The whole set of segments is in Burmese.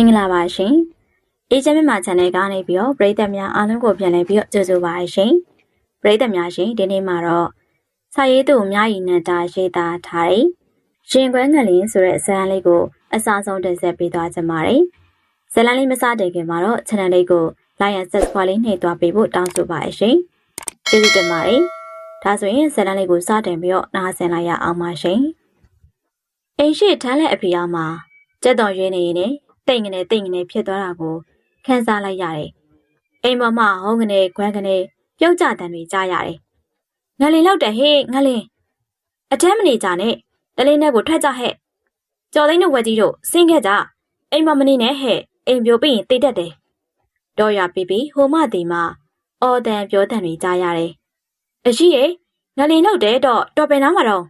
င်္ဂလာပါရှင်။အေဂျင့်မြန်မာ channel ကနေပြီးတော့ပရိသတ်များအားလုံးကိုပြန်လည်ပြီးတော့ကြိုဆိုပါရရှင်။ပရိသတ်များရှင်ဒီနေ့မှာတော့စာရေးသူအများကြီးနဲ့တာရေးသားထားတဲ့ရှင်ခွဲငလင်းဆိုတဲ့ဇာတ်လမ်းလေးကိုအစားဆုံးတင်ဆက်ပေးသွားကြပါမယ်။ဇာတ်လမ်းလေးမစတင်ခင်မှာတော့ channel လေးကို like and subscribe လေးနှိပ်သွားပေးဖို့တောင်းဆိုပါရရှင်။ကျေးဇူးတင်ပါတယ်။ဒါဆိုရင်ဇာတ်လမ်းလေးကိုစတင်ပြီးတော့နားဆင်လိုက်ရအောင်ပါရှင်။အိမ်ရှိထမ်းလက်အဖေအောင်မှာကြက်တော်ရွေးနေရင်လည်း တိတ်ငနေတိတ်ငနေဖြစ်သွားတာကိုခန်းစားလိုက်ရတယ်။အိမ်ပေါ်မှာဟုံးကနေခွန်းကနေပြုတ်ကြတံတွေကြားရတယ်။ငလင်လောက်တယ်ဟေးငလင်အတမ်းမနေကြနဲ့တလေးနဲ့ကိုထွက်ကြဟဲ့။ကြော်သိန်းတို့ဝက်ကြီးတို့ဆင်းခဲ့ကြအိမ်မမနေနဲ့ဟဲ့အိမ်ပြိုပြီးရင်တိတ်တတ်တယ်။တော့ရပြီပြီဟိုမတီမှာအော်တန်ပြောတန်တွေကြားရတယ်။အရှိရဲ့ငလင်လောက်တယ်တော့တော်ပင်နားမှာတော့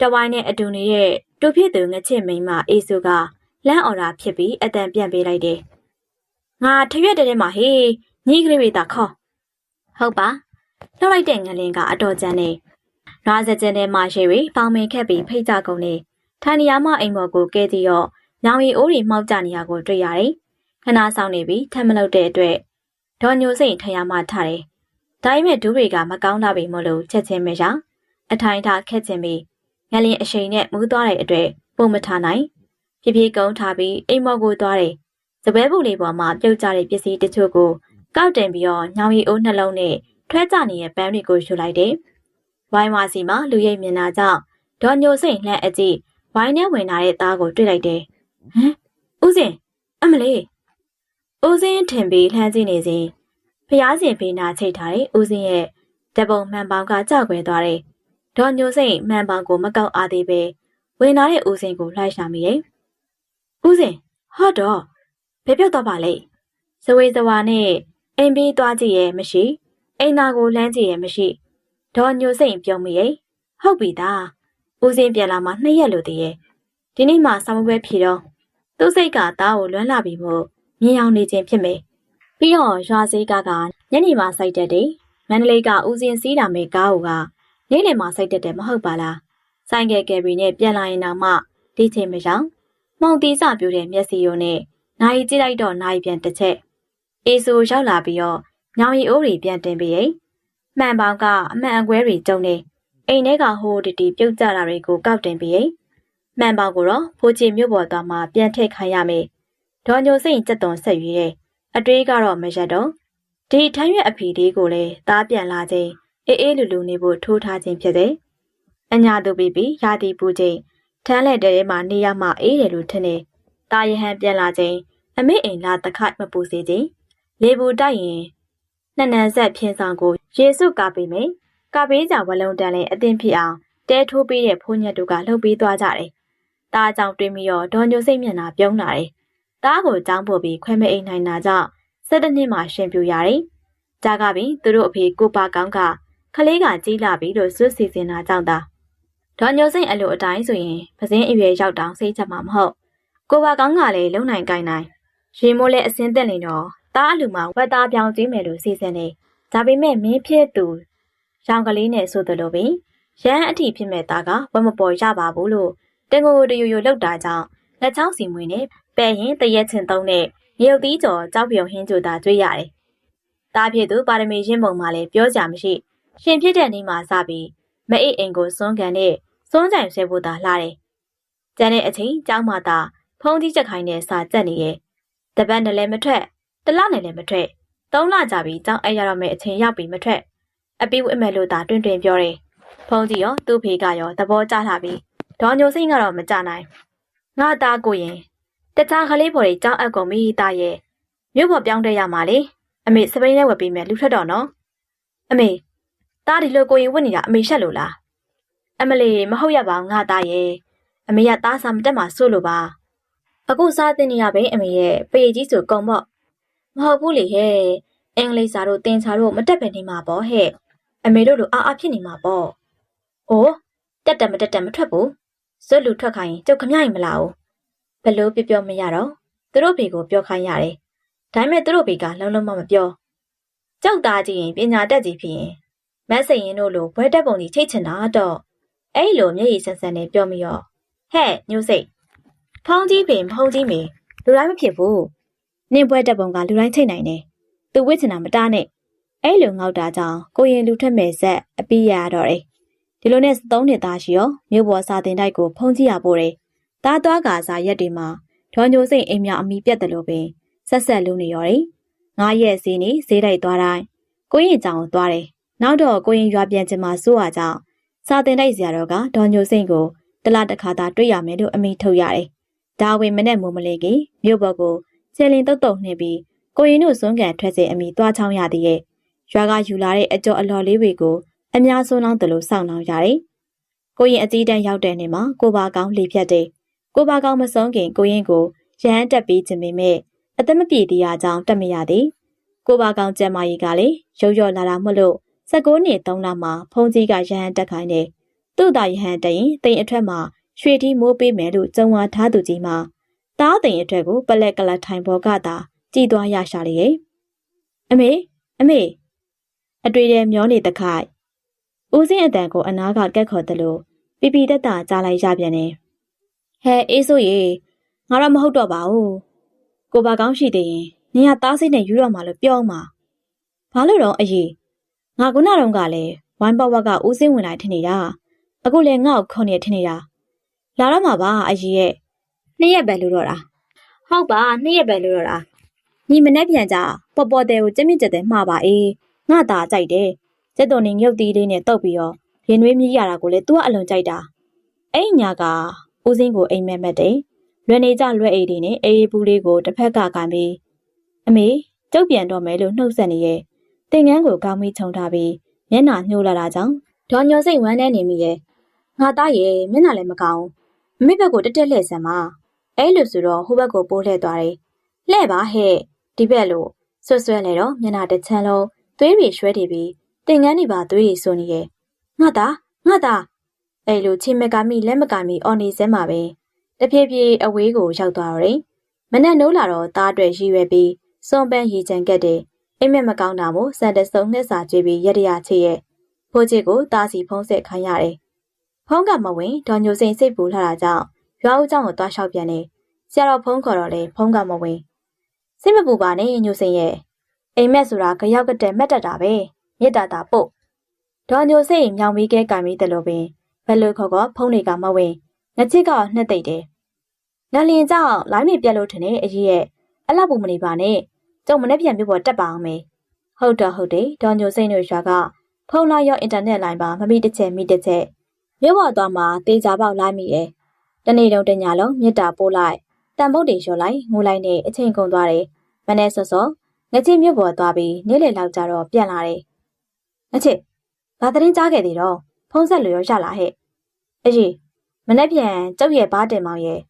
တဝိုင်းနဲ့အတူနေတဲ့တူဖြစ်သူငချစ်မိန်မအေးစုက လမ်းအော်တာဖြစ်ပြီးအတန်ပြန်ပေးလိုက်တယ်။ငါထရွက်တဲ့ထဲမှာဟေးညီကလေးတွေတာခေါ်ဟုတ်ပါလှုပ်လိုက်တဲ့ငလင်ကအတော်ကျန်နေ။ရာဇကျန်တဲ့မရှိရီပေါင်မင်ခက်ပြီးဖိတ်ကြကုန်နေ။ထိုင်နေရမအိမ်မော်ကိုကဲကြည့်တော့ညောင်ရီအိုးတွေမှောက်ကြနေရကိုတွေ့ရတယ်။ခဏဆောင်နေပြီးထမ်းမလုပ်တဲ့အတွက်ဒေါ်ညိုစိန်ထရမထားတယ်။ဒါပေမဲ့ဒူးတွေကမကောင်းတာပဲမလို့ချက်ချင်းမရ။အထိုင်ထားခက်ချင်ပြီးငလင်အရှိန်နဲ့မူးသွားတဲ့အတွက်ပုံမထားနိုင်။ ဖြည်းဖြည်းကုန်းထားပြီးအိမ်မော်ကိုသွားတယ်။စပွဲပူလေးပေါ်မှာပြုတ်ကျတဲ့ပစ္စည်းတချို့ကိုကောက်တင်ပြီးတော့ညောင်ရီအိုးနှလုံးနဲ့ထွဲကျနေတဲ့ပန်းတွေကိုယူလိုက်တယ်။ဝိုင်းဝါစီမှာလူရိပ်မြင်လာကြောင့်ဒေါ်ညိုစိန်လှမ်းအကြည့်ဝိုင်းထဲဝင်လာတဲ့သားကိုတွေ့လိုက်တယ်။ဟမ်ဦးစင်အမလေးဦးစင်ထင်ပြီးလှမ်းကြည့်နေစဉ်ဖျားစင်ဖေးနာချိတ်ထားတဲ့ဦးစင်ရဲ့တပုံမှန်ပေါင်းကကြောက်ွယ်သွားတယ်။ဒေါ်ညိုစိန်မှန်ပေါင်းကိုမကောက်အားသေးပဲဝင်လာတဲ့ဦးစင်ကိုလှိုက်ရှာမိတယ်။ ဦးစင်ဟော့တော့ဘယ်ပြောက်တော့ပါလဲ။ဇဝေဇဝါနဲ့အိမ်ပြီးသွားကြည့်ရဲ့မရှိအိမ်နာကိုလမ်းကြည့်ရဲ့မရှိဒေါ်ညိုစိန်ပြုံးမိရဲ့ဟုတ်ပြီသားဦးစင်းပြန်လာမှနှစ်ရက်လိုတည်းရဲ့ဒီနေ့မှဆောင်းပွဲဖြေတော့သူ့စိတ်ကသားကိုလွမ်းလာပြီမို့မြင်အောင်နေခြင်းဖြစ်မယ်ပြီးတော့ရွာစည်းကားကညနေမှစိုက်တတ်တယ်မန္တလေးကဦးစင်းစီးလာမယ့်ကားကိုကနေ့လယ်မှစိုက်တတ်တယ်မဟုတ်ပါလားဆိုင်ကယ်ကယ်ဘရီနဲ့ပြန်လာရင်တော့မှဒီချိန်မရောက် မှောင်တီးစပြူတဲ့မျက်စိရိုးနဲ့နိုင်ကြည့်လိုက်တော့နိုင်ပြန်တစ်ချက်အေးဆိုရောက်လာပြီးတော့ညောင်ရီအိုးတွေပြန်တင်ပေးရဲ့မှန်ပေါင်းကအမှန်အကွဲတွေကျုံနေအိမ်ထဲကဟိုးတတီပြုတ်ကျတာတွေကိုကောက်တင်ပေးရဲ့မှန်ပေါင်းကိုတော့ဖိုးချီမြို့ပေါ်သွားမှပြန်ထည့်ခိုင်းရမယ်ဒေါ်ညိုစိန်စက်သွန်ဆက်ရွေးရဲ့အတွေးကတော့မရက်တော့ဒီထမ်းရွက်အဖီလေးကိုလည်းသားပြန်လာခြင်းအေးအေးလူလူနေဖို့ထိုးထားခြင်းဖြစ်တယ်အညာသူပြီးပြီးရာတီပူခြင်း ထမ်းလက်တဲထဲမှာနေရမှအေးတယ်လို့ထင်တယ်တာယဟန်ပြန်လာခြင်းအမေအိမ်လာတခိုက်မပူစေခြင်းလေဘူးတိုက်ရင်နှစ်နန်းဆက်ဖြင်းဆောင်ကိုရေစုကာပေးမယ်။ကာပေးကြဝလုံးတန်လည်းအသင်ဖြစ်အောင်တဲထိုးပေးတဲ့ဖိုးညက်တို့ကလှုပ်ပေးသွားကြတယ်။တားကြောင့်တွင်ပြီးတော့ဒေါ်ညိုစိတ်မျက်နှာပြုံးလာတယ်။တားကိုကြောင်းပို့ပြီးခွဲမအိမ်နိုင်တာကြောင့်၁၇နှစ်မှရှင်ပြူရတယ်။ကြားကပြီးသူတို့အဖေကိုပါကောင်းကခလေးကကြီးလာပြီလို့စွတ်စီစဉ်တာကြောင့်သာ ဒေါ်ညိုစိတ်အလိုအတိုင်းဆိုရင်ပစင်းအရွယ်ရောက်တောင်စိတ်ချက်မှာမဟုတ်ကိုပါကောင်းကလည်းလုံနိုင်ကိုင်းနိုင်ရေမိုးလည်းအစင်းတက်နေတော့တားအလူမှာဝက်သားပြောင်းကြည့်မယ်လို့စီစဉ်နေဒါပေမဲ့မင်းဖြစ်သူရောင်ကလေးနဲ့ဆိုသလိုပင်ရဟန်းအထီဖြစ်မဲ့သားကဝက်မပေါ်ရပါဘူးလို့တင်ကိုတယူယူလောက်တာကြောင့်လက်ချောင်းစီမွေနဲ့ပဲ့ရင်တရက်ချင်သုံးနဲ့ရုပ်သီးကျော်ကြောက်ပြုံဟင်းကြိုတာတွေ့ရတယ်။တားဖြစ်သူပါရမီရင်းပုံမှာလည်းပြောကြမရှိ ရှင်ဖြစ်တဲ့နေ့မှာစပြီးမအိတ်အိမ်ကိုစွန့်ကန်နဲ့ စွန့်ကြိုင်ဆွဲဖို့သာလှတယ်။ကျန်တဲ့အချိန်ကျောင်းမှာသာဖုံးကြီးချက်ခိုင်းနဲ့စာကြက်နေရဲ့တပတ်နဲ့လည်းမထွက်တလနဲ့လည်းမထွက်သုံးလကြာပြီကြောင်းအဲ့ရတော့မယ့်အချိန်ရောက်ပြီမထွက်အပီးဝစ်မဲ့လို့သာတွင်တွင်ပြောတယ်ဖုံးကြီးရောသူ့ဖေကရောသဘောကျလာပြီဒေါ်ညိုစိတ်ကတော့မကြနိုင်ငါသားကိုရင်တခြားကလေးဖော်တွေကြောင်းအပ်ကုန်ပြီသားရဲ့မြို့ပေါ်ပြောင်းတဲ့ရမှာလေအမေစပိန်နဲ့ဝယ်ပေးမယ်လူထွက်တော့နော်အမေသားဒီလိုကိုရင်ဝတ်နေတာအမေရှက်လို့လား အမလီမဟုတ်ရပါဘူးငါသားရဲ့အမေကသားစာမတက်မှစိုးလို့ပါအခုစားတင်နေရပဲအမေရဲ့ပေကြီးဆိုကုံပေါ့မဟုတ်ဘူးလေဟဲ့အင်္ဂလိပ်စာတို့သင်စာတို့မတက်ပဲနေမှာပေါ့ဟဲ့အမေတို့လိုအားအားဖြစ်နေမှာပေါ့အိုးတက်တက်မတက်တက်မထွက်ဘူးဇွတ်လူထွက်ခိုင်းရင်ကျုပ်ခမရင်မလာဘူးဘလို့ပြပြောမရတော့သူတို့ဘေကိုပြောခိုင်းရတယ်ဒါပေမဲ့သူတို့ဘေကလုံးလုံးမမပြောကြောက်သားကြည့်ရင်ပညာတက်ကြီးဖြစ်ရင်မတ်စိန်ရင်တို့လိုဘွဲတက်ပုံကြီးချိတ်ချင်တာတော့ အဲ့လိုမျက်ရည်ဆန်းဆန်းနဲ့ပြောမိရောဟဲ့ညို့စိတ်ဖုံးကြီးပင်ဖုံးကြီးမေလူတိုင်းမဖြစ်ဘူးနင့်ပွဲတက်ပုံကလူတိုင်းချိတ်နိုင်တယ်သူဝစ်ချင်တာမတားနဲ့အဲ့လိုငေါက်တာကြောင့်ကိုရင်လူထက်မဲ့ဆက်အပီးရတော့တယ်ဒီလိုနဲ့သုံးနှစ်သားရှိရောမြို့ပေါ်စာတင်တိုက်ကိုဖုံးကြည့်ရပို့တယ်တားသွားကစားရက်တွေမှာဒေါ်ညိုစိန်အိမ်မြောင်အမိပြတ်တယ်လို့ပင်ဆက်ဆက်လူနေရောတယ်ငါရဲ့စီးနေဈေးတိုက်သွားတိုင်းကိုရင်ကြောင်သွားတယ်နောက်တော့ကိုရင်ရွာပြန်ချင်မှစိုးရကြောင်း စာတင်တိုက်စရာတော့ကဒေါ်ညိုစိန်ကိုတလားတစ်ခါသာတွေ့ရမယ်လို့အမိထုတ်ရတယ်ဒါဝင်မနဲ့မိုးမလေးကြီးမြို့ပေါ်ကိုချယ်လင်တုတ်တုတ်နှင်းပြီးကိုရင်တို့စွန့်ကန်ထွက်စေအမိသွားချောင်းရသည်ရဲ့ရွာကယူလာတဲ့အကျော်အလော်လေးတွေကိုအများဆုံးလောင်းတယ်လို့စောင့်လောင်းရတယ်။ကိုရင်အကြီးတန်းရောက်တဲ့နေ့မှာကိုပါကောင်းလေဖြတ်တယ်။ကိုပါကောင်းမဆုံးခင်ကိုရင်ကိုရဟန်းတက်ပြီးခြင်းပေမဲ့အသက်မပြေသေးရကြောင်းတက်မရသည်။ကိုပါကောင်းကျမ်းမာရေးကလည်းရုပ်ရော့လာတာမဟုတ်လို့ 16နှစ်3လမှာဖုန်ကြီးကရဟန်းတက်ခိုင်းတယ်။သူ့သားရဟန်းတက်ရင်တိမ်အထက်မှာရွှေတီမိုးပေးမယ်လို့ကြုံဝါထားသူကြီးမှာတားတိမ်အထက်ကိုပလက်ကလထိုင်ဘောကသာကြည်သွားရရှာလေရဲ့အမေအမေအတွေ့တဲ့မျောနေတခိုက်ဦးစင်းအတန်ကိုအနာကကက်ခေါ်တယ်လို့ပြပြတက်တာကြားလိုက်ရပြန်တယ်ဟဲအေးဆိုရေငါတော့မဟုတ်တော့ပါဘူးကိုပါကောင်းရှိသေးရင်နင်ကသားစိတ်နဲ့ယူတော့မှလို့ပြောမှာဘာလို့တော့အရေး ငါခုနတုန်းကလည်းဝိုင်းပေါက်ကဦးစင်းဝင်လာထင်နေတာအခုလည်းငါ့ကိုခေါနေထင်နေတာလာတော့မှာပါအရေးရဲ့နှစ်ရက်ပဲလို့တော့တာဟုတ်ပါနှစ်ရက်ပဲလို့တော့တာညီမနဲ့ပြန်ကြပေါ်ပေါ်တဲ့ကိုကြက်မြင့်ကြက်တဲ့မှားပါအေးငါသာကြိုက်တယ်ကျက်တော်နေငုတ်တီးလေးနဲ့တုတ်ပြီးတော့ရင်နွေးမြည်ရတာကိုလည်း तू ကအလွန်ကြိုက်တာအဲ့ညာကဦးစင်းကိုအိမ်မက်မက်တယ်လွယ်နေကြလွယ်အိမ်တွေနဲ့အေးပူလေးကိုတစ်ဖက်ကကန်ပြီးအမေကျုပ်ပြန်တော့မယ်လို့နှုတ်ဆက်နေရဲ့ တင်ငန်းကိုကောင်းပြီးခြုံထားပြီးမျက်နှာညှိုးလာတာကြောင့်ဒေါ်ညောစိတ်ဝမ်းနေနေမိရဲ့ငါသားရဲ့မျက်နှာလည်းမကောင်းအမေဘက်ကိုတက်တက်လှည့်ဆံပါအဲ့လိုဆိုတော့ဟိုဘက်ကိုပိုးလှည့်သွားတယ်လှည့်ပါဟဲ့ဒီဘက်လို့ဆွဆွဲလေတော့မျက်နှာတစ်ချမ်းလုံးသွေးတွေရွှဲတည်ပြီးတင်ကန်းတွေပါသွေးတွေဆိုနေရဲ့ငါသားငါသားအဲ့လိုချင်းမကမိလက်မကမိအော်နေစဲမှာပဲတဖြည်းဖြည်းအဝေးကိုရောက်သွားတော့တယ်မနဲ့နိုးလာတော့သားအတွက်ရည်ရွယ်ပြီးစွန်ပန်းရီချန်ကက်တယ် အိမ်မက်မကောင်းတာမို့စံတဆုံငှက်စာကြွေးပြီးရတရချေရဲ့ဖိုးချစ်ကိုတားစီဖုံးဆက်ခိုင်းရတယ်။ဖုံးကမဝင်ဒေါ်ညိုစိန်စိတ်ပူလာတာကြောင့်ရွာဦးကျောင်းကိုတွားလျှောက်ပြန်တယ်။ဆရာတော်ဖုံးခေါ်တော့လေဖုံးကမဝင်စိတ်မပူပါနဲ့ညိုစိန်ရဲ့အိမ်မက်ဆိုတာကြရောက်ကတဲ့မက်တက်တာပဲမြစ်တာတာပို့ဒေါ်ညိုစိတ်မြောင်မီးကဲကံပြီးတယ်လို့ပင်ဘယ်လိုခေါ်ကောဖုံးတွေကမဝင်ငချစ်ကနှစ်သိမ့်တယ်။နလင်ကြောင့်လိုင်းနေပြက်လို့ထင်တဲ့အကြီးရဲ့အလောက်ပူမနေပါနဲ့ ကျုံမနဲ့ပြန်ပြပေါ်တက်ပါအောင်မေဟုတ်တော့ဟုတ်တယ်ဒေါ်ညိုစိတ်တို့ရွာကဖုန်းလိုက်ရောအင်တာနက်လိုင်းပါမမိတစ်ချက်မိတစ်ချက်မြို့ပေါ်သွားမှာတေးကြပေါက်လိုက်မိရဲ့တနေ့တုန်းတညလုံးမြစ်တာပို့လိုက်တန်ပုတ်တွေလျှော်လိုက်ငိုလိုက်နဲ့အချိန်ကုန်သွားတယ်မနေ့စောစောငချစ်မြို့ပေါ်သွားပြီးနေ့လည်လောက်ကြတော့ပြန်လာတယ်ငချစ်ဘာသတင်းကြားခဲ့သေးတော့ဖုန်းဆက်လို့ရောရလာဟဲ့အကြီးမနေ့ပြန်ကျုပ်ရဲ့ဘားတင်မောင်ရဲ့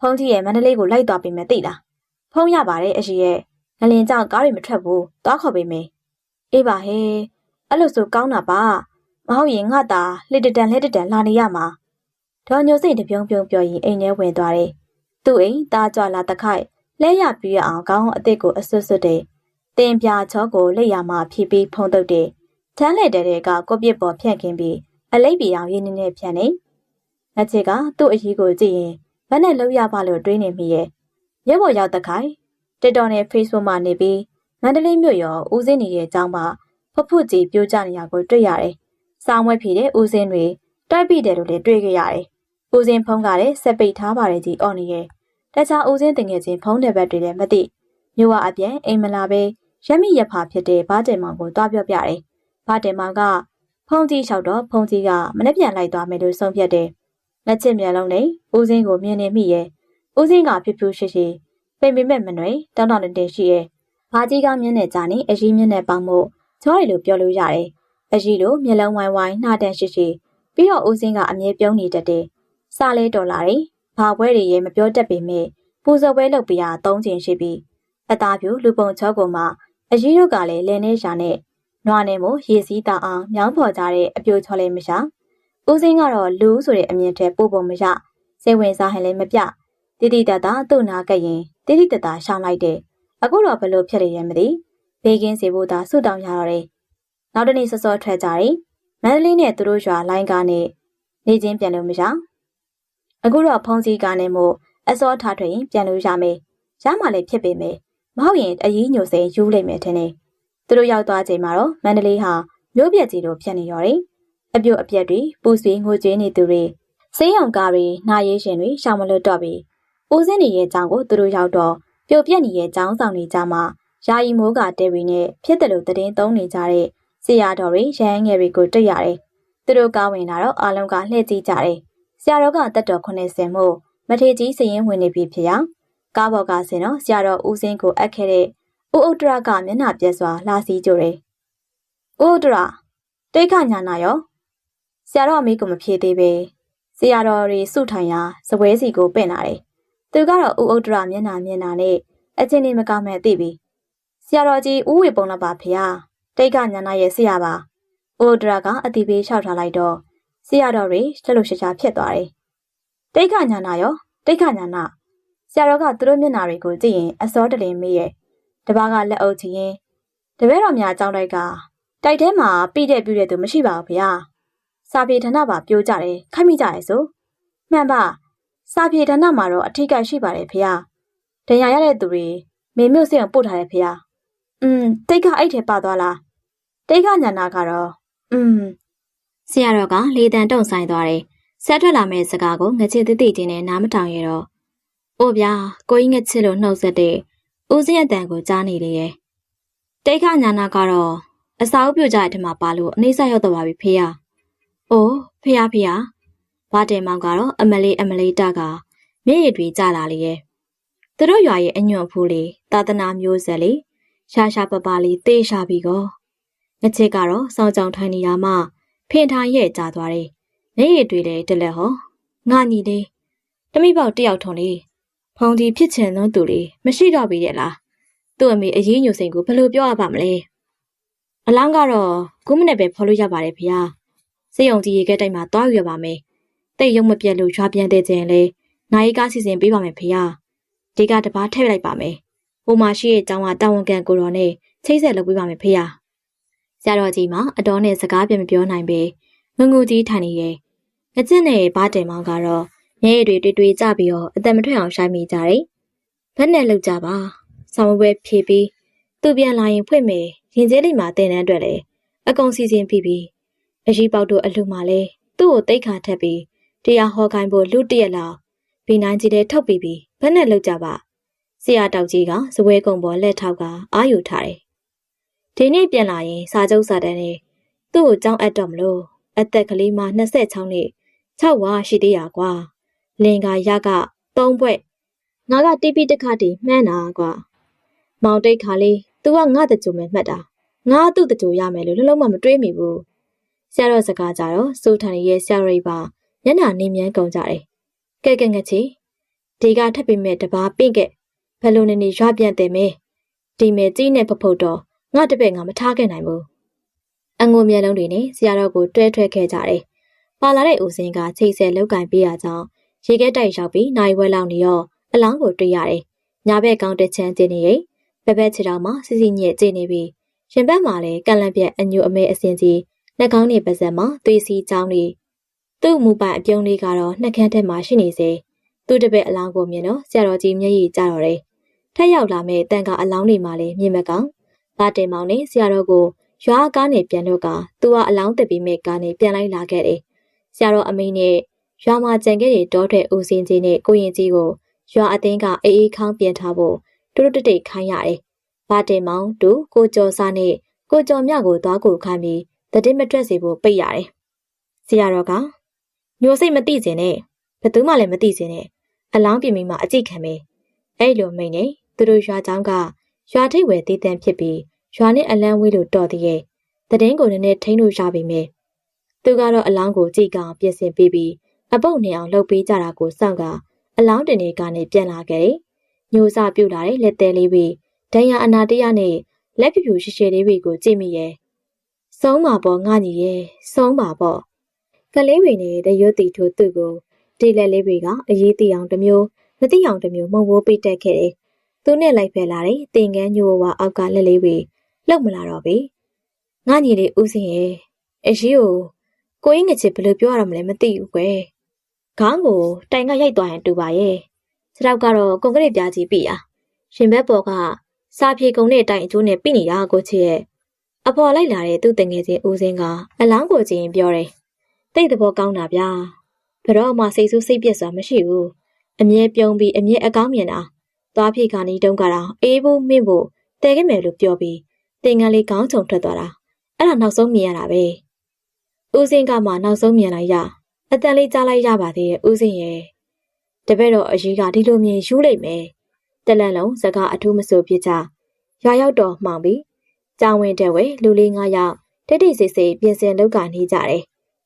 ဖုန်းကြီးရဲ့မန္တလေးကိုလိုက်သွားပေးမယ်သိလားဖုန်းရပါတယ်အကြီးရဲ့ ငလင်ကြောင့်ကားတွေမထွက်ဘူးသွားခေါ်ပေးမယ်အေးပါဟဲ့အဲ့လိုဆိုကောင်းတာပါမဟုတ်ရင်ငါသာလက်တတန်လက်တတန်လာနေရမှာဒေါ်ညိုစိတ်တပြုံးပြုံးပြောရင်အိမ်ထဲဝင်သွားတယ်သူ့အိမ်တားကြွလာတခိုက်လဲရပြီးရအောင်ကောင်းအစ်စ်ကိုအဆွတ်ဆွတ်တယ်တင်ပြချောကိုလက်ရမှာဖြီးပြီးဖုံးတုပ်တယ်ထမ်းလက်တဲ့ကကိုပြစ်ပေါ်ဖြန့်ခင်းပြီးအလိပ်ပြေအောင်ရင်းနေနေဖြန့်နေလက်ချစ်ကသူ့အကြီးကိုကြည့်ရင်ဘက်နဲ့လှုပ်ရပါလို့တွေးနေမိရဲ့ရုပ်ပေါ်ရောက်တဲ့ခိုင် တစ်တော်နဲ့ Facebook မှာနေပြီးမန္တလေးမြို့ရောဦးစင်းနေရဲ့အကြောင်းမှာဖဖကြီးပြိုကျနေရကိုတွေ့ရတယ်။စောင်းဝဲဖြေတဲ့ဦးစင်းတွေတိုက်ပိတယ်လို့လည်းတွေ့ခဲ့ရတယ်။ဦးစင်းဖုံးကလည်းဆက်ပိတ်ထားပါတယ်ကြီးအော်နေရဲ့။တခြားဦးစင်းတင်ငယ်ချင်းဖုံးတဲ့ဘက်တွေလည်းမသိ။မြို့ဝအပြန်အိမ်မလာပဲရက်မိရဖာဖြစ်တဲ့ဘာတင်မောင်ကိုတွားပြောပြတယ်။ဘာတင်မောင်ကဖုံးကြီးလျှောက်တော့ဖုံးကြီးကမနှက်ပြန်လိုက်သွားမယ်လို့ဆုံးဖြတ်တယ်။လက်ချစ်မြန်လုံးနဲ့ဦးစင်းကိုမြင်နေမိရဲ့။ဦးစင်းကဖြူဖြူရှိရှိ ပိန်ပိမဲ့မနွယ်တောင်းတောင်းတင်ရှိရဲ့။ဘာကြီးကမျက်နဲ့ကြာနေအကြီးမျက်နဲ့ပေါင်းမှုချောရီလိုပြောလို့ရတယ်။အကြီးလိုမျက်လုံးဝိုင်းဝိုင်းနှာတန်ရှိရှိပြီးတော့ဦးစင်းကအမြဲပြုံးနေတတ်တယ်။စားလဲတော်လာတယ်။ဘာပွဲတွေရဲ့မပြောတတ်ပေမဲ့ပူဇော်ပွဲလုပ်ပြရသုံးချိန်ရှိပြီးအသားပြူလူပုံချောကိုမှအကြီးတို့ကလည်းလင်းနေရှာနဲ့နွားနေမို့ရေစည်းတာအောင်မြောင်းပေါ်ကြတဲ့အပြိုချော်လေးမရှာဦးစင်းကတော့လူဆိုတဲ့အမြင်ထဲပို့ပုံမရစိတ်ဝင်စားဟန်လည်းမပြတိတိတတသူ့နာကရင် တိတိတတရှောင်းလိုက်တယ်အခုတော့ဘလို့ဖြစ်လေရဲ့မသိဘေးကင်းစေဖို့သာဆုတောင်းရတော့တယ်နောက်တနေ့စောစောထွက်ကြတယ်မန္တလေးနဲ့သူတို့ရွာလိုင်းကားနဲ့နေချင်းပြန်လို့မရအခုတော့ဖုံးစည်းကားနဲ့မို့အစောထားထွက်ရင်ပြန်လို့ရမယ်ရမှလည်းဖြစ်ပေမဲ့မဟုတ်ရင်အရေးညိုစိန်ယူလိုက်မယ်ထင်တယ်သူတို့ရောက်သွားချိန်မှာတော့မန္တလေးဟာမြို့ပြကြီးလိုဖြစ်နေရော်တယ်အပြုတ်အပြက်တွေပူဆွေးငိုကြွေးနေသူတွေစေးရုံကားတွေနှာရေးရှင်တွေရှောင်မလို့တော့ပြီး ဦးစင်းနေရဲ့အကြောင်းကိုသူတို့ရောက်တော့ပြုတ်ပြက်နေတဲ့ကျောင်းဆောင်နေကြမှာယာယီမိုးကတဲရီနဲ့ဖြစ်တယ်လို့သတင်းသုံးနေကြတဲ့ဆရာတော်တွေရဟန်းငယ်တွေကိုတွေ့ရတယ်။သူတို့ကောင်းဝင်လာတော့အားလုံးကလှည့်ကြည့်ကြတယ်။ဆရာတော်ကတက်တော်80မို့မထေကြီးစရင်ဝင်နေပြီဖြစ်ရာကားပေါ်ကဆင်တော့ဆရာတော်ဦးစင်းကိုအပ်ခဲ့တဲ့ဦးဥတ္တရကမျက်နှာပြက်စွာလာစီကြတယ်။ဦးဥတ္တရတိတ်ခညာနာရောဆရာတော်အမေကမဖြေသေးပဲဆရာတော်တွေစုထိုင်ရာစပွဲစီကိုပင့်လာတယ်။ သူကတော့ဦးဥတ္တရမျက်နှာမျက်နှာနဲ့အချင်းနေမကောင်းမဲ့သိပြီ။ဆရာတော်ကြီးဦးဝေပုံလာပါဖေဟာတိတ်ခညာနာရဲ့ဆရာပါ။ဦးဥတ္တရကအတိပေးလျှောက်ထားလိုက်တော့ဆရာတော်တွေချက်လို့ရှာရှာဖြစ်သွားတယ်။တိတ်ခညာနာရောတိတ်ခညာနာဆရာတော်ကသူတို့မျက်နှာတွေကိုကြည့်ရင်အစောတလင်မေးရဲ့တပားကလက်အုပ်ချရင်တပည့်တော်များအကြောင်းတိုက်ကတိုက်ထဲမှာပြည့်တဲ့ပြည့်တဲ့သူမရှိပါဘူးဗျာစာပြေဌာနပါပြိုးကြတယ်ခိုက်မိကြရဲ့ဆိုမှန်ပါ စာပြေဌာနမှာတော့အထီးကရှိပါတယ်ဖေဟာဒဏ်ရာရတဲ့သူတွေမေမြို့စိတ်အောင်ပို့ထားတယ်ဖေဟာอืมတိတ်ကအဲ့ထဲပါသွားလားတိတ်ကညာနာကတော့อืมဆရာတော်ကလေတံတုံဆိုင်သွားတယ်ဆက်ထွက်လာမဲ့စကားကိုငချစ်တိတိချင်းနဲ့နားမထောင်ရတော့အိုဗျာကိုကြီးငချစ်လို့နှုတ်ဆက်တဲ့ဦးစင်းအတန်ကိုကြားနေလေရဲ့တိတ်ခညာနာကတော့အစာအုပ်ပြကြတဲ့ထမှာပါလို့အနေဆက်ရောက်တော့ပါပြီဖေဟာအိုးဖေဟာဖေဟာ ဘာတယ်မောင်ကတော့အမလေးအမလေးတကမျက်ရည်တွေကျလာလေရဲ့သူတို့ရွာရဲ့အညွန့်ဖူးလေးသာသနာမျိုးဆက်လေးရှာရှာပပလေးတေးရှာပြီးကောငချစ်ကတော့စောင်းကြောင်ထိုင်နေတာမှဖင်ထိုင်ရဲ့ကြာသွားတယ်မျက်ရည်တွေလည်းတလက်ဟောငါညီလေးတမိပေါက်တယောက်ထုံလေးဖုန်ဒီဖြစ်ချင်သောသူလေးမရှိတော့ပြီတဲ့လားသူ့အမေအရေးညိုစိန်ကိုဘယ်လိုပြောရပါမလဲအလောင်းကတော့9မိနစ်ပဲဖော်လို့ရပါတယ်ဖေ။စေယုံကြီးရေခဲတိုက်မှာတွားယူရပါမယ်။ တိတ်ရုံမပြက်လို့ရွာပြန်တဲ့ခြင်းလဲနိုင်ကားစီစဉ်ပေးပါမယ်ဖေ။ဒီကတပားထည့်လိုက်ပါမယ်။ဟိုမှာရှိရဲ့ကျောင်းကတာဝန်ခံကိုတော်နဲ့ချိတ်ဆက်လုပ်ပေးပါမယ်ဖေ။ဆရာတော်ကြီးမှာအတော်နဲ့စကားပြန်မပြောနိုင်ပဲငငူကြီးထိုင်နေရဲ့။အကျင့်နဲ့ဘာတယ်မောင်ကတော့မျက်ရည်တွေတွေ့တွေ့ကြပြီးတော့အသက်မထွက်အောင်ရှိုင်းမိကြတယ်။ဘက်နဲ့လောက်ကြပါ။ဆောင်းပွဲဖြည့်ပြီးသူပြန်လာရင်ဖွင့်မယ်ရင်ကျဲလေးမှာတင်တဲ့အတွက်လည်းအကုန်စီစဉ်ပြီးပြီးအရှိပေါက်တို့အလှမှာလဲသူ့ကိုတိတ်ခါထက်ပြီး တရားဟောခိုင်းဖို့လူတရက်လောက်ဘီနိုင်ကြီးတဲ့ထုတ်ပြီးပြီးဘက်နဲ့လောက်ကြပါဆရာတောက်ကြီးကဇပွဲကုံပေါ်လက်ထောက်ကအာယူထားတယ်ဒီနေ့ပြန်လာရင်စာချုပ်စာတမ်းနဲ့သူ့ကိုကြောင်းအပ်တော့မလို့အသက်ကလေးမှ26နှစ်6ဝါရှိသေးရကွာလင်္ကာရက3ဘွဲ့ငါကတိပိတခတိမှန်းတာကွာမောင်တိတ်ခါလေး तू ကငါတကြုံမဲ့မှတ်တာငါသူ့တကြိုရမယ်လို့လုံးလုံးမမတွေးမိဘူးဆရာတော်စကားကြတော့စိုးထန်ရဲ့ဆရာရိပ်ပါ မျက်နှာနေမြန်းကုန်ကြတယ်ကဲကဲငချီဒီကထပ်ပြီးမဲ့တပားပင့်ကဲဘယ်လိုနေနေရွာပြန်တယ်မဲဒီမဲကြီးနဲ့ဖဖုတ်တော့ငါတပည့်ငါမထားခဲ့နိုင်ဘူးအငုံမျက်လုံးတွေနဲ့ဆရာတော်ကိုတွဲထွက်ခဲ့ကြတယ်ပါလာတဲ့ဦးစင်းကချိတ်ဆက်လောက်ကင်ပေးရကြောင်းရေခဲတိုက်ရောက်ပြီးနိုင်ဝဲလောက်နေရောအလောင်းကိုတွေ့ရတယ်ညာဘက်ကောင်းတဲ့ချမ်းကျင်းနေရင်ဘက်ဘက်ခြေထောက်မှာစစ်စစ်ညက်ကျနေပြီးရင်ဘက်မှာလည်းကန့်လန့်ပြက်အညိုအမဲအစင်ကြီးနှက်ကောင်းနေပါစက်မှာသွေးစီချောင်းနေ သူ့မူပိုင်အပြုံးလေးကတော့နှက်ခမ်းထက်မှာရှိနေစေသူ့တပည့်အလောင်းကိုမြင်တော့ဆရာတော်ကြီးမျက်ရည်ကျတော့တယ်ထက်ရောက်လာမဲ့တန်ကအလောင်းတွေမှာလည်းမြင်မကောင်ဘာတင်မောင်နဲ့ဆရာတော်ကိုရွာကားနဲ့ပြန်တော့ကသူကအလောင်းတက်ပြီးမဲ့ကားနဲ့ပြန်လိုက်လာခဲ့တယ်ဆရာတော်အမိနဲ့ရွာမှာကြံခဲ့တဲ့တောတဲ့ဦးစင်းကြီးနဲ့ကိုရင်ကြီးကိုရွာအသင်းကအေးအေးခေါင်းပြန်ထားဖို့တူတူတိတ်ခိုင်းရတယ်ဘာတင်မောင်တို့ကိုကျော်စားနဲ့ကိုကျော်မြကိုသွားကိုခိုင်းပြီးတတိမတွက်စေဖို့ပိတ်ရတယ်။ဆရာတော်က ညိုစိတ်မသိစင်နဲ့ဘသူမှလည်းမသိစင်နဲ့အလောင်းပြင်မိမှအကြည့်ခံပဲအဲ့လိုမိန်နေသူတို့ရွာချောင်းကရွာထိပ်ဝယ်သေးတန်းဖြစ်ပြီးရွာနဲ့အလန်းဝေးလို့တော်တည်းရဲ့တည်င်းကိုလည်းထိန်းလို့ရပါမယ်သူကတော့အလောင်းကိုကြိတ်ကောင်ပြင်ဆင်ပေးပြီးအပုတ်နေအောင်လှုပ်ပေးကြတာကိုစောင့်ကအလောင်းတင်တွေကနေပြန်လာခဲ့တယ်ညိုစာပြုတ်လာတဲ့လက်သေးလေးတွေဒဏ်ရာအနာတရနဲ့လက်ပြူပြူရှည်ရှည်လေးတွေကိုကြည့်မိရဲ့ဆုံးပါပေါ့ငါညီရဲ့ဆုံးပါပေါ့ ကလေးတွေနဲ့တရွတ်တီထိုးသူ့ကိုတီလက်လေးတွေကအရေးတီအောင်တစ်မျိုးမသိအောင်တစ်မျိုးမုံဝိုးပိတ်တက်ခဲ့တယ်သူနဲ့လိုက်ဖယ်လာတဲ့တင်ကန်းညိုဝါအောက်ကလက်လေးတွေလှုပ်မလာတော့ပြီငါညီလေးဦးစင်ရဲ့အရှိကိုကိုင်းငချစ်ဘယ်လိုပြောရမလဲမသိဘူးကွယ်ခေါင်းကိုတိုင်ကရိုက်သွားရင်တူပါရဲ့စတော့ကတော့ကွန်ကရစ်ပြားကြီးပြီอ่ะရှင်ဘက်ပေါ်ကစာပြေကုံတဲ့အတိုင်းအကျိုးနဲ့ပြိနေတာကိုချစ်ရဲ့အဖော်လိုက်လာတဲ့သူ့တငယ်ချင်းဦးစင်းကအလောင်းကိုကြည့်ရင်ပြောတယ် တိတ်သဘောကောင်းတာဗျာဘယ်တော့မှစိတ်ဆိုးစိတ်ပြက်စွာမရှိဘူးအမြဲပြုံးပြီးအမြဲအကောင်းမြင်တာသွားပြေခါနီးတုန်းကတော့အေးဘူးမင်းဖို့တဲခဲ့မယ်လို့ပြောပြီးတင်ငန်းလေးကောင်းချုံထွက်သွားတာအဲ့ဒါနောက်ဆုံးမြင်ရတာပဲဦးစင်းကမှနောက်ဆုံးမြင်လိုက်ရအတန်လေးကြားလိုက်ရပါသေးရဲ့ဦးစင်းရဲ့တပည့်တော်အကြီးကဒီလိုမြင်ယူလိုက်မယ်တလန့်လုံးစကားအထူးမဆိုပြကြရွာရောက်တော့မှောင်ပြီးကြောင်ဝင်တဲ့ဝဲလူလေးငါးယောက်တိတ်တိတ်ဆိတ်ဆိတ်ပြင်ဆင်လုပ်ကနေကြတယ်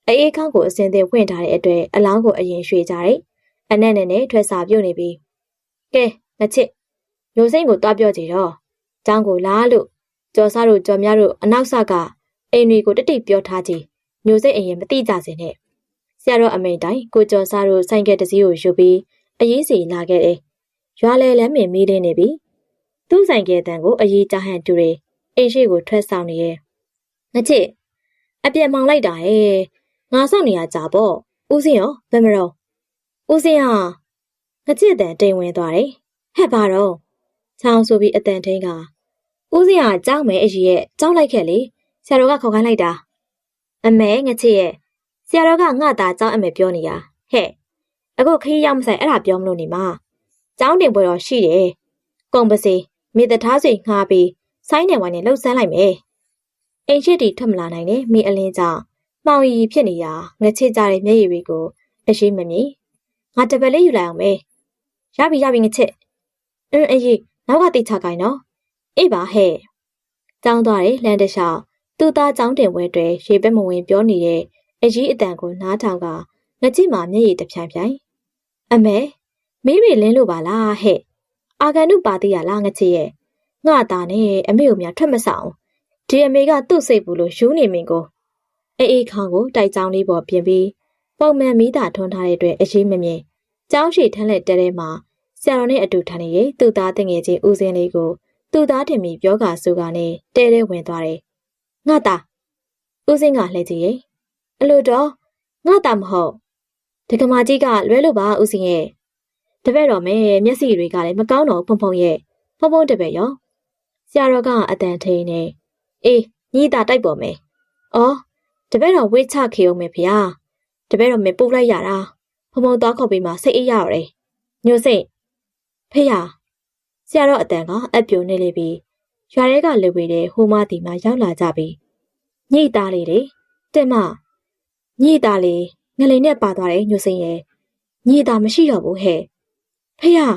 အေးအေးခန့်ကိုအစင်သင်ဖွင့်ထားတဲ့အတွက်အလောင်းကိုအရင်ရွှေ့ကြတယ်အနက်နဲ့နဲ့ထွက်စာပြုတ်နေပြီကဲငချစ်မျိုးစိမ့်ကိုတွားပြောကြည့်တော့ကျောင်းကိုလာလို့ကျော်စားတို့ကျော်များတို့အနောက်ဆကအိမ်တွေကိုတတိပြောထားကြည့်မျိုးစိမ့်အရင်မတိကြစင်နဲ့ဆရာတော်အမိန်တိုင်းကိုကျော်စားတို့ဆိုင်ကက်တစ်စီးကိုယူပြီးအရေးစီလာခဲ့တယ်ရွာလဲလမ်းမင်မီးလေးနေပြီသူ့ဆိုင်ကဲတန်ကိုအရေးကြဟန်တူတွေအိမ်ရှိကိုထွက်ဆောင်နေရဲ့ငချစ်အပြက်မောင်လိုက်တာရဲ့ ငါဆောင်နေရကြပေါ့ဦးစင်းရောဘယ်မရောဦးစင်းဟာငချစ်တန်တိမ်ဝင်သွားတယ်ဟဲ့ပါတော့ချောင်းဆိုပြီးအတန်ထင်းကဦးစင်းဟာကြောက်မယ်အကြီးရဲ့ကြောက်လိုက်ခဲ့လေဆရာတော်ကခေါ်ခိုင်းလိုက်တာအမဲငချစ်ရဲ့ဆရာတော်ကငါသားကြောက်အမေပြောနေတာဟဲ့အခုခရီးရောက်မဆိုင်အဲ့ဒါပြောမလို့နေမှာကျောင်းတင်ပွဲတော့ရှိတယ်ကုံပစီမြေတထားစီငှားပြီးဆိုင်းနေဝိုင်းနဲ့လှုပ်ဆန်းလိုက်မယ်အိမ်ရှိတီထွက်မလာနိုင်နဲ့မိအလင်းကြောင့် မှောင်ရီဖြစ်နေရငချစ်ကြတဲ့မျက်ရည်တွေကိုအရှိမမြင်ငါတပက်လေးယူလိုက်အောင်မေရပြီရပြီငချစ်အင်းအေးနောက်ကတိချကိုင်းနော်အေးပါဟဲ့ကျောင်းသွားတယ်လမ်းတလျှောက်သူ့သားကျောင်းတင်ဝဲတွေရေပက်မဝင်ပြောနေတဲ့အကြီးအတန်ကိုနားထောင်ကငချစ်မှာမျက်ရည်တစ်ဖြိုင်ဖြိုင်အမဲမေးမေလင်းလို့ပါလားဟဲ့အာဂန်နုပါတိရလားငချစ်ရဲ့ငါသားနဲ့အမေကိုများထွက်မဆောင်ဒီအမေကသူ့စိတ်ဘူးလို့ယူနေမင်းကို အေးအေးခေါင်းကိုတိုက်ကြောင်းလေးပေါ်ပြင်ပြီးပုံမှန်မိသားထွန်းထားတဲ့အတွက်အရေးမမြင်ကျောင်းရှိထန်းလက်တဲထဲမှာဆရာတော်နဲ့အတူထိုင်နေရဲ့သူ့သားတငယ်ချင်းဦးစင်းလေးကိုသူ့သားတင်ပြီးပြောကာဆိုကာနဲ့တဲတဲဝင်သွားတယ်ငါသားဦးစင်းကလှည့်ကြည့်ရဲ့အလိုတော့ငါသားမဟုတ်ဒကမာကြီးကလွဲလို့ပါဦးစင်းရဲ့တပည့်တော်မဲမျက်စိတွေကလည်းမကောင်းတော့ဖုံဖုံရဲ့ဖုံဖုံတပည့်ရောဆရာတော်ကအတန်ထိန်နေအေးညီတာတိုက်ပေါ်မယ်အော် တပည့်တော်ဝိချခေအောင်မယ်ဖေဟာတပည့်တော်မေပုတ်လိုက်ရတာဖုံဖုံသွားခေါ်ပြီးမှစိတ်အေးရရတယ်ညိုစိတ်ဖေဟာဆရာတော်အတန်ကအပြိုနေလေပြီရွာထဲကလူဝေတဲ့ဟိုမတီမှာရောက်လာကြပြီညိသားလေးလေတက်မညိသားလေးငလိန်နဲ့ပါသွားတယ်ညိုစိတ်ရဲ့ညိသားမရှိတော့ဘူးဟဲ့ဖေဟာ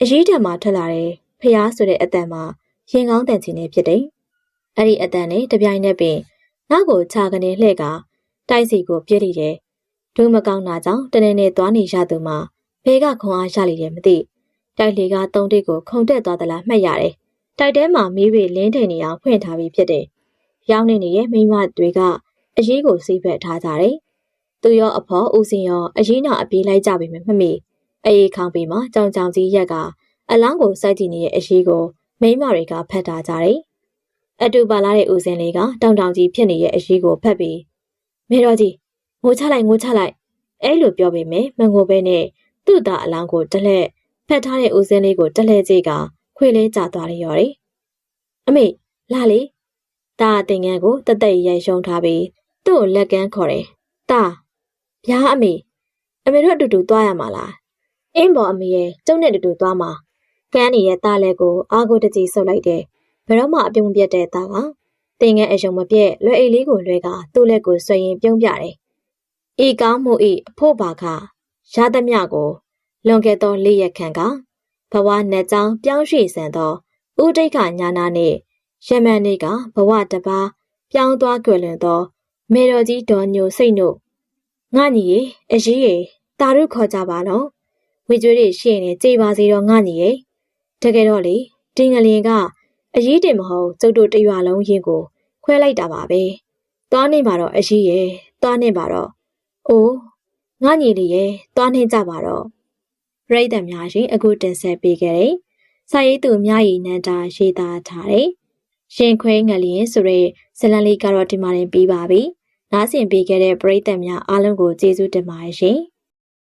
အရေးတံမှာထွက်လာတယ်ဖះဆိုတဲ့အတန်မှာရင်ကောင်းတန်ချင်နေဖြစ်တယ်။အဲ့ဒီအတန်နဲ့တပြိုင်နက်ပင် နောက်ကိုခြာကနေလှဲ့ကတိုက်စီကိုပြည့်လိတယ်။ဒုမကောင်းတာကြောင့်တနေ့နေ့သွားနေရသူမှာဘဲကခွန်အားရလိတယ်မသိ။တိုက်လေကသုံးတိတ်ကိုခုန်တက်သွားသလားမှတ်ရတယ်။တိုက်ထဲမှာမီးတွေလင်းထိန်နေအောင်ဖွင့်ထားပြီးဖြစ်တယ်။ရောင်းနေနေတဲ့မိမတွေကအရေးကိုစိတ်ဖက်ထားကြတယ်။သူရောအဖေါ်ဦးစင်ရောအရေးနာအပြေးလိုက်ကြပြီမမမေ။အေးခေါင်းပြီးမှကြောင်ကြောင်ကြီးရက်ကအလောင်းကိုစိုက်ကြည့်နေတဲ့အရေးကိုမိမတွေကဖတ်ထားကြတယ်။ အတူပါလာတဲ့ဦးစင်လေးကတောင်တောင်ကြီးဖြစ်နေတဲ့အရေးကိုဖတ်ပြီးမေတော်ကြီးငိုချလိုက်ငိုချလိုက်အဲ့လိုပြောပေမဲ့မငိုဘဲနဲ့သူ့သားအလောင်းကိုတလှက်ဖတ်ထားတဲ့ဦးစင်လေးကိုတလှက်ကြည့်ကခွေလဲကျသွားရရော်တယ်။အမေလာလေတာတင်ငန်းကိုတသက်ရိုက်ရှုံထားပြီးသူ့ကိုလက်ကမ်းခေါ်တယ်။တာဗျာအမေအမေတို့အတူတူသွားရမှာလား။အင်းပေါ်အမေရဲ့ကျုံနဲ့တူတူသွားမှာ။ကန်းနေရဲ့သားလက်ကိုအာကိုတကြီးဆုပ်လိုက်တယ်။ ဘယ်တော့မှအပြုံးပြတ်တဲ့သားကတင်ငယ်အယုံမပြက်လွယ်အိတ်လေးကိုလွဲကသူ့လက်ကိုဆွရင်ပြုံးပြတယ်။ဤကောင်းမှုဤအဖို့ပါခရသမျှကို လွန်ခဲ့သောလေးရက်ခန့်ကဘဝနှစ်ကြောင်းပြောင်းရွှေ့ဆန်သောဥဒိတ်ခညာနာနှင့်ရမန်နေကဘဝတပါပြောင်းသွားကြွယ်လွန်သော မေတော်ကြီးဒေါ်ညိုစိတ်တို့ငါညီရေအရေးရေတာရုခေါ်ကြပါတော့ဝေကျွေးတွေရှင်းနေကြေပါစေတော့ငါညီရေတကယ်တော့လေတင်ငလျင်က အရေးတင်မဟုတ်ကျုပ်တို့တရွာလုံးရင်ကို ခွဲလိုက်တာပါပဲသွားနေပါတော့အရေးရဲ့သွားနေပါတော့အိုးငါညီလေးရဲ့သွားနေကြပါတော့ရိတ်တံများရှင်အခုတင်ဆက်ပေးခဲ့တယ်စာရေးသူများရည်နန္တာရေးသားထားတယ်ရှင်ခွဲငလျင်ဆိုရဲဇလန်လေးကတော့ဒီမှာတင်ပြီးပါပြီနားဆင်ပေးခဲ့တဲ့ပရိသတ်များအားလုံးကိုကျေးဇူးတင်ပါတယ်ရှင်